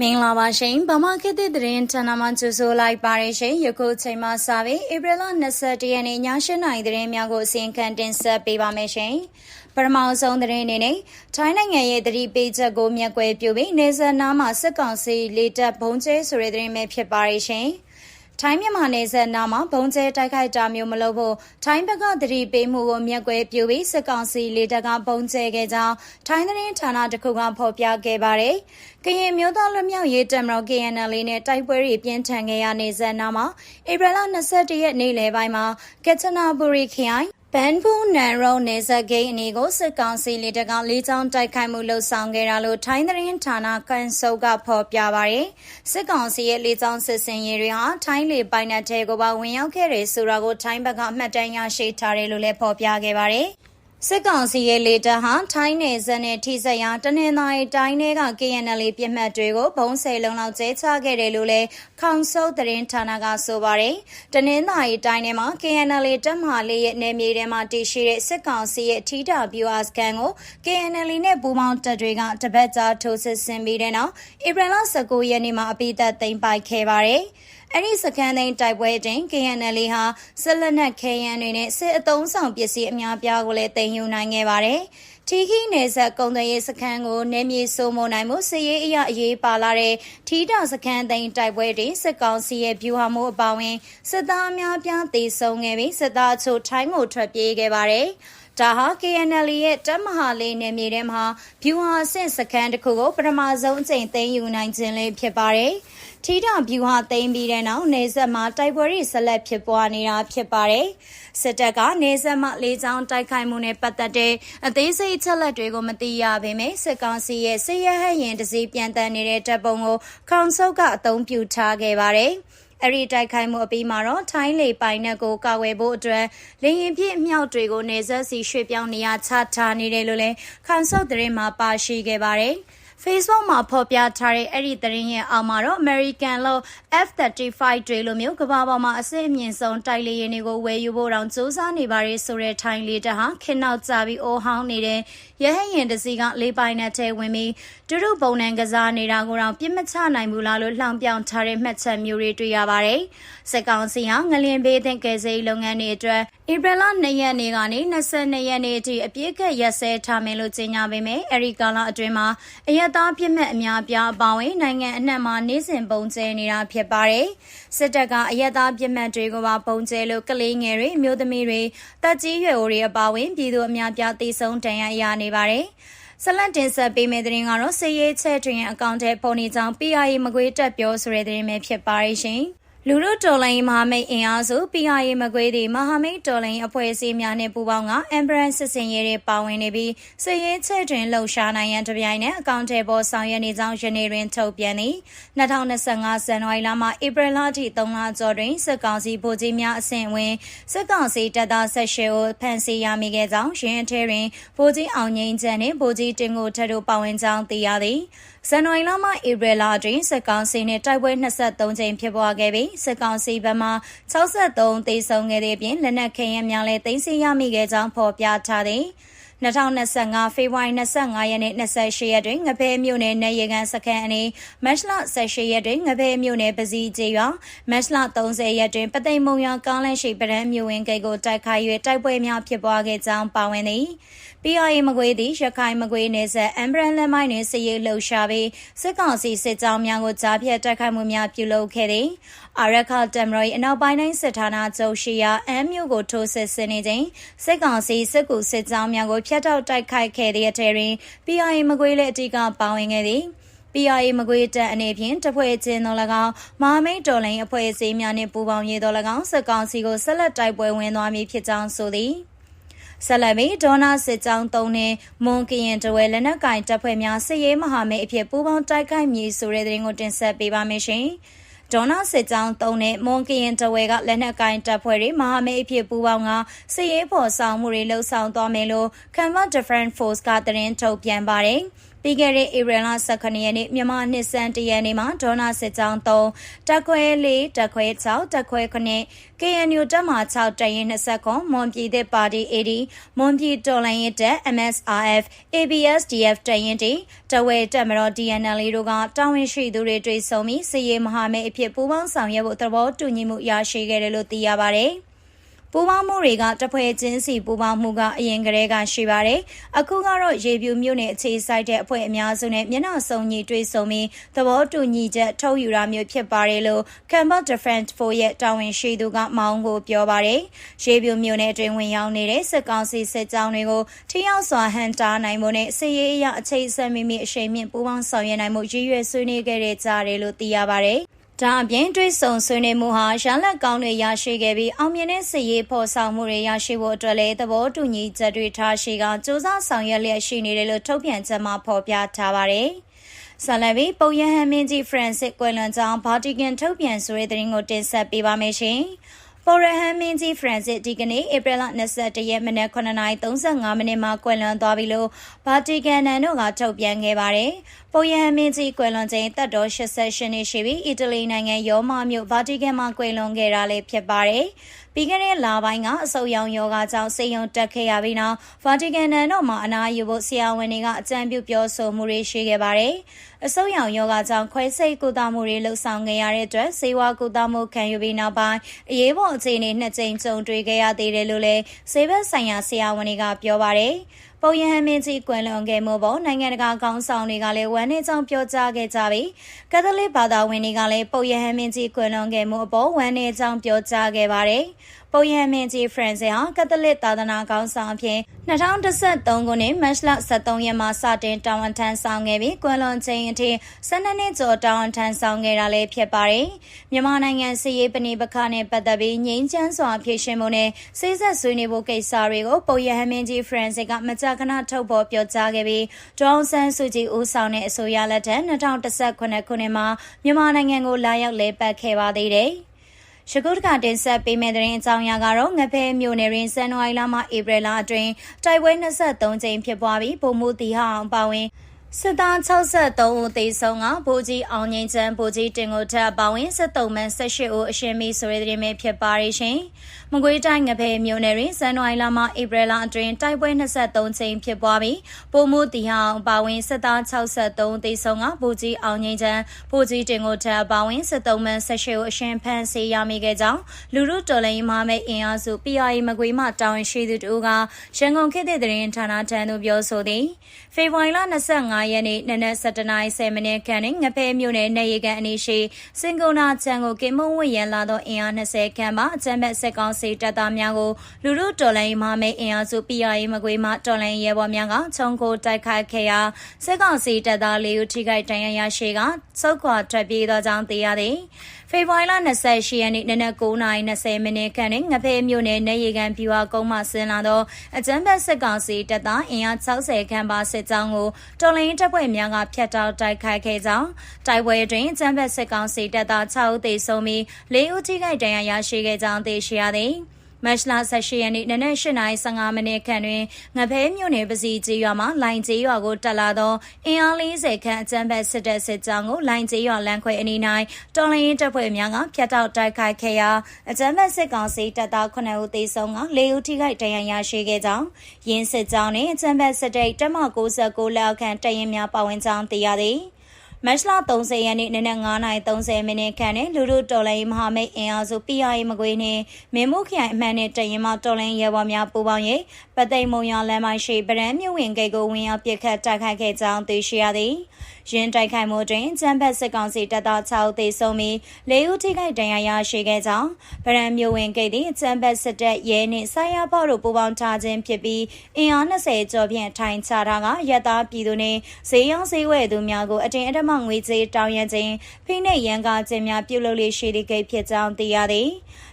မင်္ဂလာပါရှင်ဗမာခေတ်သစ်သတင်းဌာနမှကြိုဆိုလိုက်ပါရရှင်ယခုချိန်မှစပြီးဧပြီလ21ရက်နေ့ည7:00နာရီသတင်းများကိုအစီအခံတင်ဆက်ပေးပါမယ်ရှင်ပထမဆုံးသတင်းအနေနဲ့ထိုင်းနိုင်ငံရဲ့တတိပေးချက်ကိုမျက်ကွယ်ပြုပြီးနေဇာနာမှာစစ်ကောင်စီလေတပ်ဘုံကျဲဆိုတဲ့သတင်းပဲဖြစ်ပါရရှင်။ ထိုင်းမြန်မာနယ်စပ်နားမှာဘုံကျဲတိုက်ခိုက်တာမျိုးမလုပ်ဖို့ထိုင်းဘက်ကသတိပေးမှုကိုမျက်ကွယ်ပြုပြီးစစ်ကောင်စီလေတပ်ကဘုံကျဲခဲ့ကြောင်းထိုင်းသတင်းဌာနတစ်ခုကဖော်ပြခဲ့ပါတယ်။ကရင်မျိုးသားလွတ်မြောက်ရေးတပ်မတော် KNL နဲ့တိုက်ပွဲတွေပြင်းထန်ခဲ့ရနေစနာမှာဧပြီလ22ရက်နေ့လယ်ပိုင်းမှာကက်ချနာဘူရီခရိုင် ဘန်ဖူနန်ရုံနေဇဂိန်းအနေကိုစစ်ကောင်စီလေတပ်ကလေးချောင်းတိုက်ခိုက်မှုလှုပ်ဆောင်ခဲ့တာလို့ထိုင်းသတင်းဌာနကန်ဆုပ်ကဖော်ပြပါရယ်စစ်ကောင်စီရဲ့လေးချောင်းစစ်စင်ရေးတွေဟာထိုင်းလေပိုင်နက်ထဲကိုပါဝင်ရောက်ခဲ့တယ်ဆိုတာကိုထိုင်းဘက်ကအမှတ်တမ်းရရှိထားတယ်လို့လည်းဖော်ပြခဲ့ပါရယ် စစ်ကောင်စီရဲ့လေတပ်ဟာထိုင်းနယ်စပ်နဲ့ထိစပ်ရာတနင်္သာရီတိုင်းတွေက KNL ပြစ်မှတ်တွေကိုဘုံဆယ်လုံးလောက်ကျဲချခဲ့တယ်လို့လည်းခေါင်ဆုပ်သတင်းဌာနကဆိုပါတယ်။တနင်္သာရီတိုင်းထဲမှာ KNL တပ်မဟာလေးရဲ့နယ်မြေထဲမှာတည်ရှိတဲ့စစ်ကောင်စီရဲ့ထီတာဗျူဟာစကန်ကို KNL နဲ့ပူးပေါင်းတပ်တွေကတပတ်ကြာထိုးစစ်ဆင်ပြီးတဲ့နောက်ဧပြီလ19ရက်နေ့မှာအပိသက်သိမ်းပိုက်ခဲ့ပါတယ်။ အဲ့ဒီစခန်းသိမ်းတိုက်ပွဲတွင် KNL ဟာစစ်လက်နက်ခဲယမ်းတွေနဲ့စစ်အုံဆောင်ပစ္စည်းအများပြားကိုလည်းတင်ယူနိုင်ခဲ့ပါတယ်။ထီခီနယ်ဆက်ကုံသွေးရေးစခန်းကိုနေမြေစိုးမိုးနိုင်မှုစစ်ရေးအရာအရေးပါလာတဲ့ထီတာစခန်းသိမ်းတိုက်ပွဲတွင်စစ်ကောင်စီရဲ့ဗျူဟာမှုအပါဝင်စစ်သားအများပြားသေဆုံးခဲ့ပြီးစစ်သားအချို့ထိုင်းကိုထွက်ပြေးခဲ့ပါတယ်။ဒါဟာ KNL ရဲ့တပ်မဟာလေးနယ်မြေထဲမှာဗျူဟာဆင့်စခန်းတစ်ခုကိုပထမဆုံးအကြိမ်သိမ်းယူနိုင်ခြင်းလေးဖြစ်ပါတယ်။ ထီထောင်ဗျူဟာသိမ်းပြီးတဲ့နောက်နေဆက်မှာတိုက်ပွဲတွေဆက်လက်ဖြစ်ပွားနေတာဖြစ်ပါတယ်။စစ်တပ်ကနေဆက်မှလေးချောင်းတိုက်ခိုက်မှုနဲ့ပတ်သက်တဲ့အသေးစိတ်ချက်လက်တွေကိုမသိရပေမဲ့စစ်ကောင်စီရဲ့စစ်ရဟရင်တစည်းပြန်တန်းနေတဲ့တပ်ပုံကိုခေါင်ဆုပ်ကအသုံးပြုထားခဲ့ပါတယ်။အဲ့ဒီတိုက်ခိုက်မှုအပြီးမှာတော့ထိုင်းလေပိုင်နက်ကိုကာဝယ်ဖို့အတွက်လေရင်ပြည့်အမြောက်တွေကိုနေဆက်စီရွှေ့ပြောင်းနေရချထားနေတယ်လို့လည်းခေါင်ဆုပ်သတင်းမှာပါရှိခဲ့ပါတယ်။ Facebook မှာဖော်ပြထားတဲ့အဲ့ဒီသတင်းရဲ့အောက်မှာတော့ American လို့ F35 တွေလိုမျိုးကမ္ဘာပေါ်မှာအဆင့်အမြင့်ဆုံးတိုက်လေယာဉ်တွေကိုဝယ်ယူဖို့တောင်စူးစမ်းနေပါတယ်ဆိုတဲ့ထိုင်းလေတပ်ဟာခင်းနောက်ကြပြီးအိုးဟောင်းနေတဲ့ရဟရင်တစီကလေးပိုင်းနဲ့ထဲဝင်ပြီးတူတူပုံနှံကစားနေတာကိုတော့ပြစ်မချနိုင်ဘူးလားလို့လှောင်ပြောင်ထားတဲ့မှတ်ချက်မျိုးတွေတွေ့ရပါတယ်။စစ်ကောင်စီဟာငလင်ဘေးသင့်ကယ်ဆယ်လုပ်ငန်းတွေအတွက်ဧပြီလ2ရက်နေ့ကနေ22ရက်နေ့အထိအပြည့်ကက်ရက်စဲထားမယ်လို့ကြေညာပေမဲ့အဲဒီကာလအတွင်းမှာအရက်သားပြစ်မှတ်အများပြားအပါအဝင်နိုင်ငံအနှံ့မှာနေစဉ်ပုံကျဲနေတာဖြစ်ပါတယ်။စစ်တပ်ကအရက်သားပြစ်မှတ်တွေကိုပါပုံကျဲလို့ကလေးငယ်တွေမျိုးသမီးတွေတက်ကြီးရွယ်အိုတွေအပါအဝင်ပြည်သူအများပြားသေဆုံးဒဏ်ရာရနေပါတယ်။ဆလန်တင်ဆက်ပေးမယ့်သတင်းကတော့စည်ရေးချက်တွင်အကောင့်ထဲပုံနေကြောင်း PRA မကွေးတက်ပြောဆိုတဲ့သတင်းပဲဖြစ်ပါရဲ့ရှင်။ လူလူတော်လိုင်းမဟာမိတ်အင်အားစု PRA မကွေးသည့်မဟာမိတ်တော်လိုင်းအဖွဲ့အစည်းများနှင့်ပူးပေါင်းက Ambulance စစ်စင်ရေးတွေပါဝင်နေပြီးစစ်ရေးချက်တွင်လှုပ်ရှားနိုင်ရန်တပြိုင်နက်အကောင့်ထဲပေါ်ဆောင်ရွက်နေကြောင်းယနေ့တွင်ထုတ်ပြန်သည်2025ဇန်နဝါရီလမှဧပြီလထိ3လကျော်တွင်စစ်ကောင်စီဗိုလ်ကြီးများအဆင့်ဝင်စစ်ကောင်စီတပ်သားဆက်ရှယ်ကိုဖမ်းဆီးရမိခဲ့ကြောင်းရင်းအထဲတွင်ဗိုလ်ကြီးအောင်ငိမ့်ချန်နှင့်ဗိုလ်ကြီးတင်ကိုထက်တို့ပါဝင်ကြောင်းသိရသည်ဇန်နဝါရီလမှဧပြီလအတွင်းစစ်ကောင်စီနှင့်တိုက်ပွဲ23ကြိမ်ဖြစ်ပွားခဲ့ပြီးစစ်ကောင်စီဘက်မှ63သေဆုံးခဲ့တဲ့အပြင်လက်နက်ခဲယမ်းများလည်းသိမ်းဆည်းရမိခဲ့ကြောင်းဖော်ပြထားသည်2025ဖေဖော်ဝါရီ25ရက်နေ့28ရက်တွင်ငဖဲမြို့နယ်နယ်ရေကန်စခန်းအနီးမတ်လ18ရက်တွင်ငဖဲမြို့နယ်ပစီကျေးရွာမတ်လ30ရက်တွင်ပသိမ်မုံရွာကောင်းလန့်ရှိပရန်မြို့ဝင်ဂိတ်ကိုတိုက်ခိုက်၍တိုက်ပွဲများဖြစ်ပွားခဲ့ကြောင်းပါဝင်သည် PRA မကွေးသည်ရခိုင်မကွေးနယ်ဆက်အမ်ဘရန်လက်မိုင်းနှင့်စစ်ရေးလှုပ်ရှားပြီးစစ်ကောင်စီစစ်ကြောင်းများကိုကြားဖြတ်တိုက်ခိုက်မှုများပြုလုပ်ခဲ့သည် အာရခတမ်ရိုအနောက်ပိုင်းတိုင်းစစ်ဌာနချုပ်ရှိရာအမ်မြို့ကိုထိုးစစ်ဆင်နေချိန်စစ်ကောင်စီစစ်ကူစစ်ကြောင်းများကိုဖျက်တောက်တိုက်ခိုက်ခဲ့သည့်အထည်တွင် PRA မကွေးလက်အတိကပါဝင်ခဲ့သည် PRA မကွေးတပ်အနေဖြင့်တဖွဲ့ချင်းတော်၎င်းမဟာမိတ်တော်လိုင်းအဖွဲ့အစည်းများနှင့်ပူးပေါင်းရေးတော်၎င်းစစ်ကောင်စီကိုဆက်လက်တိုက်ပွဲဝင်သွားမည်ဖြစ်ကြောင်းဆိုသည်ဆက်လက်ပြီးဒေါနာစစ်ကြောင်း၃နဲ့မွန်ကရင်တဝဲလက်နက်ကင်တပ်ဖွဲ့များစစ်ရေးမဟာမိတ်အဖြစ်ပူးပေါင်းတိုက်ခိုက်မည်ဆိုတဲ့သတင်းကိုတင်ဆက်ပေးပါမယ်ရှင်။ ဒေါနာစစ်ကြောင်း၃နဲ့မွန်ကရင်တဝဲကလက်နက်ကင်တပ်ဖွဲ့တွေမဟာမိတ်အဖြစ်ပူးပေါင်းကစစ်ရေးဖော်ဆောင်မှုတွေလှုပ်ဆောင်သွားမယ်လို့ Convert Different Force ကသတင်းထုတ်ပြန်ပါတယ်။ ပြီးခဲ့တဲ့ဧပြီလ18ရက်နေ့မြန်မာနှစ်စံတရက်နေ့မှာဒေါနာစစ်ကြောင်း3တက်ခွဲ4တက်ခွဲ6တက်ခွဲ9 KNU တပ်မှ6တရင်20ခွန်မွန်ပြည်သစ်ပါတီ AD မွန်ပြည်တော်လှန်ရေးတပ် MSRF ABSDF တရင်တီတဝဲတပ်မတော် DNL တို့ကတာဝန်ရှိသူတွေတွေ့ဆုံပြီးစစ်ရေးမဟာမိတ်အဖြစ်ပူးပေါင်းဆောင်ရွက်ဖို့သဘောတူညီမှုရရှိခဲ့တယ်လို့သိရပါတယ်။ ပူပေါင်းမှုတွေကတပွဲချင်းစီပူပေါင်းမှုကအရင်ကတည်းကရှိပါတယ်။အခုကတော့ရေပြူမြို့နယ်အခြေစိုက်တဲ့အဖွဲ့အများစုနဲ့မျက်နှာစုံညီတွေ့ဆုံပြီးသဘောတူညီချက်ထုတ်ယူတာမျိုးဖြစ်ပါတယ်လို့ Campbell Defense Force ရဲ့တာဝန်ရှိသူကမောင်းကိုပြောပါတယ်။ရေပြူမြို့နယ်အတွင်းဝင်ရောက်နေတဲ့စစ်ကောင်စီစစ်ကြောင်းတွေကိုထိရောက်စွာဟန်တာနိုင်ဖို့နဲ့စစ်ရေးအရအခြေဆက်မိမိအရှိန်မြင့်ပူပေါင်းဆောင်ရွက်နိုင်မှုရည်ရွယ်ဆွေးနွေးခဲ့တဲ့ကြားတယ်လို့သိရပါတယ်။ ဒါအပြင်တွေးဆုံဆွေးနွေးမှုဟာရလတ်ကောင်းတွေရရှိခဲ့ပြီးအောင်မြင်တဲ့စစ်ရေးဖော်ဆောင်မှုတွေရရှိဖို့အတွက်လည်းသဘောတူညီချက်တွေထားရှိကစ조사ဆောင်ရွက်လျက်ရှိနေတယ်လို့ထုတ်ပြန်ချက်မှာဖော်ပြထားပါတယ်။ဆလဗီပုပ်ယဟန်မင်းကြီးဖရန့်စစ်ကွယ်လွန်ကြောင်းဗာတီကန်ထုတ်ပြန်ဆိုတဲ့သတင်းကိုတင်ဆက်ပေးပါမယ်ရှင်။ပေါ်ရဟန်မင်းကြီးဖရန်စစ်ဒီကနေ့ဧပြီလ21ရက်မနက်9:35မိနစ်မှာကွယ်လွန်သွားပြီလို့ဗာတီကန်နန်တို့ကထုတ်ပြန်ခဲ့ပါတယ်။ ပေါ်ရဟန်မင်းကြီးကွယ်လွန်ချိန်သက်တော်88နှစ်ရှိပြီးအီတလီနိုင်ငံရောမမြို့ဗာတီကန်မှာကွယ်လွန်ခဲ့တာလည်းဖြစ်ပါတယ်။ပြီးခဲ့တဲ့လပိုင်းကအဆုတ်ရောင်ယောဂကြောင့်စေယုံတက်ခဲ့ရပြီးနောက်ဗာတီကန်နန်တို့မှာအနာယူဖို့ဆရာဝန်တွေကအကြံပြုပြောဆိုမှုတွေရှိခဲ့ပါတယ်။အဆုတ်ရောင်ယောဂကြောင့်ခွဲစိတ်ကုသမှုတွေလှုပ်ဆောင်ခဲ့ရတဲ့အတွက်စေဝါကုသမှုခံယူပြီးနောက်ပိုင်းအရေးပေါ်အခြေအနေနှစ်ကြိမ်ကြုံတွေ့ခဲ့ရသေးတယ်လို့လည်းဆေးဘက်ဆိုင်ရာဆရာဝန်တွေကပြောပါတယ်။ပုံရဟန်းမင်းကြီးကွယ်လွန်ခဲ့မှုပေါ်နိုင်ငံတကာကောင်းဆောင်တွေကလည်းဝမ်းနည်းကြောင်းပြောကြားခဲ့ကြပြီးကက်သလစ်ဘာသာဝင်တွေကလည်းပုံရဟန်းမင်းကြီးကွယ်လွန်ခဲ့မှုအပေါ်ဝမ်းနည်းကြောင်းပြောကြားခဲ့ပါတယ်။ ပုံရမင်းကြီးဖရန်စစ်ဟာကက်သလစ်သာသနာကောင်းဆောင်အဖြစ်2013ခုနှစ်မတ်လ23ရက်မှာစတင်တာဝန်ထမ်းဆောင်ခဲ့ပြီးကွယ်လွန်ချိန်အထိ12နှစ်ကျော်တာဝန်ထမ်းဆောင်ခဲ့တာလည်းဖြစ်ပါတယ်။မြန်မာနိုင်ငံစီရေးပဏိပခနဲ့ပတ်သက်ပြီးငြိမ်းချမ်းစွာဖြေရှင်းမှုနဲ့စိစက်ဆွေးနွေးဖို့ကိစ္စတွေကိုပုံရမင်းကြီးဖရန်စစ်ကမကြာခဏထုတ်ဖော်ပြောကြားခဲ့ပြီးဒေါအောင်ဆန်းစုကြည်ဦးဆောင်တဲ့အစိုးရလက်ထက်2019ခုနှစ်မှာမြန်မာနိုင်ငံကိုလာရောက်လဲပတ်ခဲ့ပါသေးတယ်။ ရှကုတကတင်ဆက်ပေးမယ့်သတင်းအကြောင်းအရာကတော့ငဖဲမြို့နယ်ရင်းဇန်နဝါရီလမှဧပြီလအတွင်းတိုက်ပွဲ23ကြိမ်ဖြစ်ပွားပြီးပုံမှုတီဟအောင်ပါဝင်စစ်သား63ဦးသေဆုံးကဗိုလ်ကြီးအောင်ငိမ့်ချမ်းဗိုလ်ကြီးတင်ကိုထက်ပါဝင်စစ်တုံးမန်18ဦးအရှင်မီဆိုတဲ့သတင်းပဲဖြစ်ပါရရှင်။ မကွေးတိုင်းငဖဲမြို့နယ်တွင်ဇန်နဝါရီလမှဧပြီလအတွင်းတိုက်ပွဲ23ချိန်ဖြစ်ပွားပြီးပုံမှုတီဟောင်ပါဝင်စစ်သား63ဦးသေဆုံးကဗိုလ်ကြီးအောင်ငိမ့်ချမ်းဗိုလ်ကြီးတင်ကိုထက်ပါဝင်စစ်တုံးမန်18ဦးအရှင်ဖမ်းဆီးရမိခဲ့ကြောင်းလူလူတော်လိုင်းမမိတ်အင်အားစု PRI မကွေးမှတာဝန်ရှိသူတို့ကရန်ကုန်ခေတ်သစ်သတင်းဌာနထံသို့ပြောဆိုသည်ဖေဖော်ဝါရီလ25 25ရက်နေ့နနက်7:10မိနစ်ခန့်တွင်ငဖဲမြို့နယ်နေရီကန်အနီးရှိစင်ကုနာချန်ကိုကင်မုံဝရန်လာသောအင်အား20ခန့်မှအကြမ်းဖက်စစ်ကောင်စီတပ်သားများကိုလူလူတော်လိုင်းမမဲအင်အားစု PRA မကွေးမှတော်လိုင်းရဲဘော်များကခြုံကိုတိုက်ခိုက်ခဲ့ရာစစ်ကောင်စီတပ်သားလေးဦးထိခိုက်ဒဏ်ရာရရှိကစုခွာထွက်ပြေးသောကြောင်းသိရသည်ဖေဖော်ဝါရီလ28ရက်နေ့နနက်9:20မိနစ်ခန့်တွင်ငဖဲမြို့နယ်နေရီကန်ပြူဟာကုန်းမှဆင်းလာသောအကြမ်းဖက်စစ်ကောင်စီတပ်သားအင်အား60ခန့်ပါစစ်ကြောင်းကိုတော်လိုင်းတပ်ဖွဲ့များကဖျက်တောက်တိုက်ခိုက်ခဲ့ကြောင်းတိုက်ပွဲတွင်အကြမ်းဖက်စစ်ကောင်စီတပ်သား6ဦးသေဆုံးပြီး4ဦးထိခိုက်ဒဏ်ရာရရှိခဲ့ကြောင်းသိရှိရသည်။ မတ်လ18ရက်နေ့နနက်8:15မိနစ်ခန့်တွင်ငဖဲမြို့နယ်ပစီကျေးရွာမှလိုင်ကျေးရွာကိုတက်လာသောအင်အား40ခန့်အကြမ်းဖက်စစ်တပ်စစ်ကြောင်းကိုလိုင်ကျေးရွာလမ်းခွဲအနီး၌တော်လှန်ရေးတပ်ဖွဲ့များကဖျက်တောက်တိုက်ခိုက်ခဲ့ရာအကြမ်းဖက်စစ်ကောင်စီတပ်သား9ဦးသေဆုံးက4ဦးထိခိုက်ဒဏ်ရာရရှိခဲ့ကြောင်းရင်းစစ်ကြောင်းနှင့်အကြမ်းဖက်စစ်တပ်တပ်မ69လက်အောက်ခံတပ်ရင်းများပါဝင်ကြောင်းသိရသည်။ မတ်လ30ရက်နေ့နနက်9:30မိနစ်ခန့်နဲ့လူလူတော်လိုင်းမဟာမိတ်အင်အားစု PRA မကွေးနှင့်မင်းမှုခရိုင်အမှန်နဲ့တရင်မှတော်လိုင်းရဲဘော်များပူးပေါင်း၍ပသိမ်မုံရလမ်းမရှိဗရန်မြို့ဝင်ဂိတ်ကိုဝင်ရောက်ပစ်ခတ်တိုက်ခိုက်ခဲ့ကြောင်းသိရှိရသည်။ရင်းတိုက်ခိုက်မှုတွင်ကျန်းဖက်စစ်ကောင်စီတပ်သား6ဦးသေဆုံးပြီး၄ဦးထိခိုက်ဒဏ်ရာရရှိခဲ့ကြောင်းဗရန်မြို့ဝင်ဂိတ်သည်ကျန်းဖက်စစ်တပ်ရဲနှင့်ဆိုင်ရဘော်တို့ပူးပေါင်းထားခြင်းဖြစ်ပြီးအင်အား20ကျော်ဖြင့်ထိုင်ချထားကရတာပြည်သူနှင့်ဈေးရောင်းဈေးဝယ်သူများကိုအတင်းအဓမ္မငွေကြေးတောင်းရခြင်းဖိနှိပ်ရန်ကားခြင်းများပြုလုပ်လေရှိသည့်ဂိတ်ဖြစ်ကြောင်းသိရသည်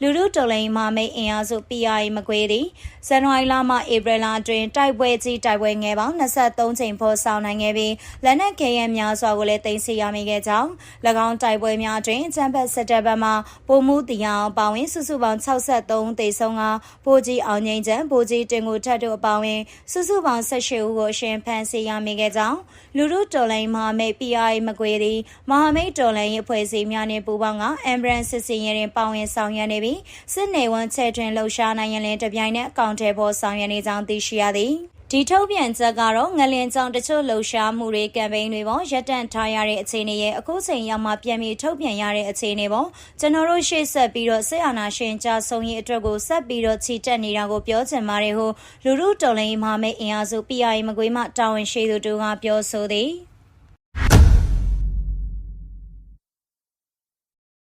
လူလူတော်လိန်မမိတ်အင်အားစု PRA မကွေးသည်ဇန်နဝါရီလမှဧပြီလအတွင်းတိုက်ပွဲကြီးတိုက်ပွဲငယ်ပေါင်း23ချိန်ဖော်ဆောင်နိုင်ခဲ့ပြီးလက်နက်ခဲယမ်းများစွာကိုလည်းတင်စီရမိခဲ့ကြောင်း၎င်းတိုက်ပွဲများတွင်ချမ်ဘတ်စစ်တပ်ဘက်မှပုံမှုတရားပါဝင်စုစုပေါင်း63တေဆုံးကဗိုလ်ကြီးအောင်ငိမ့်ချန်ဗိုလ်ကြီးတင်ကိုထက်တို့အပါဝင်စုစုပေါင်း18ဦးကိုအရှင်ဖမ်းဆီးရမိခဲ့ကြောင်းလူလူတော်လိန်မဟာမိတ် PRA မကွေးသည်မဟာမိတ်တော်လိန်ရေးဖွဲ့စည်းများနှင့်ပူးပေါင်းက ambulance စစ်စင်ရင်ပါဝင်ဆောင်ရွက်နေပြီးစစ်နေဝန်ချဲတွင်လှုပ်ရှားနိုင်ရင်လည်းတပြိုင်နက်အကောင့်ထဲပေါ်ဆောင်ရွက်နေကြောင်းသိရှိရသည်ဒီထုတ်ပြန်ချက်ကတော့ငလင်ကြောင်တချို့လှုပ်ရှားမှုတွေကမ်ပိန်းတွေပေါ်ရပ်တန့်ထားရတဲ့အခြေအနေရဲ့အခုချိန်ရောက်မှပြန်ပြီးထုတ်ပြန်ရတဲ့အခြေအနေပေါ်ကျွန်တော်တို့ရှေ့ဆက်ပြီးတော့စစ်အာဏာရှင်ကြဆုံးရေးအတွက်ကိုဆက်ပြီးတော့ချီတက်နေတာကိုပြောချင်ပါတယ်ဟုလူလူတော်လိန်မဟာမိတ်အင်အားစု PRA မကွေးမှတာဝန်ရှိသူတို့ကပြောဆိုသည်